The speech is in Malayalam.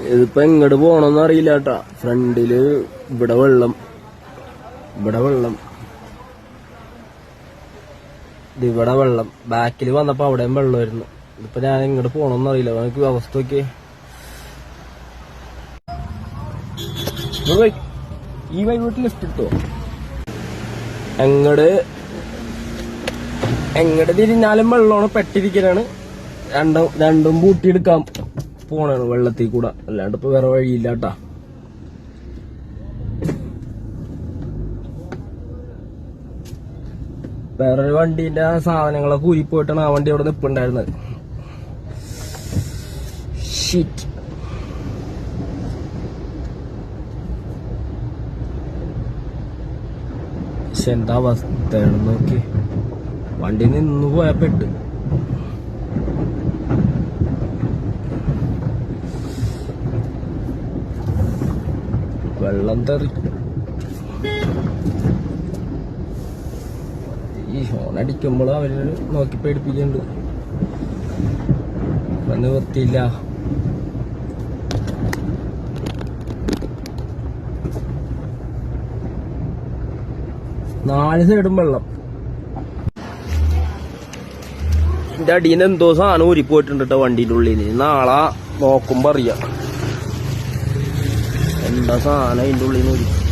ഇതിപ്പോ എങ്ങോട്ട് പോണോന്ന് അറിയില്ല കേട്ടാ ഫ്രണ്ടിൽ ഇവിടെ വെള്ളം. ഇവിടെ വെള്ളം. ഇവിടെ വെള്ളം. ബാക്കിൽ വന്നപ്പോ അവിടെയും വെള്ളമായിരുന്നു. ഇതിപ്പോ ഞാൻ എങ്ങോട്ട് പോണോന്ന് അറിയില്ല. എനിക്ക് അവസ്ഥ ഒക്കെ ഈ വൈകിട്ട് ലിഫ്റ്റ് എടുത്തോ? എങ്ങട്? എങ്ങട് തിരിഞ്ഞാലും വെള്ളമാണ് പെട്ടിരിക്കലാണ്. രണ്ടും രണ്ടും പൂട്ടിയെടുക്കാൻ പോണാണ് വെള്ളത്തിൽ കൂടെ. അല്ലാണ്ട് ഇപ്പൊ വേറെ വഴിയില്ല കേട്ടാ വേറൊരു വണ്ടീന്റെ ആ സാധനങ്ങളൊക്കെ ഊരി പോയിട്ടാണ് ആ വണ്ടി അവിടെ നിപ്പുണ്ടായിരുന്നത്. എന്താ അവസ്ഥയാണ് നോക്കി. വണ്ടി നിന്ന് പോയാ വെള്ളം തെറി. ഈ ഹോൺ അടിക്കുമ്പോൾ അവർ നോക്കി പേടിപ്പിക്കുന്നുണ്ട് വന്ന് വൃത്തിയില്ല. നാല് സൈഡും വെള്ളം. എന്റെ അടിയിൽ എന്തോ സാധനം ഊരിപ്പോയിട്ടുണ്ട് കേട്ടോ വണ്ടിന്റെ ഉള്ളിൽ നാളെ നോക്കുമ്പോ അറിയാം. എന്താ സാധനം അതിന്റെ ഉള്ളിൽ നിന്ന്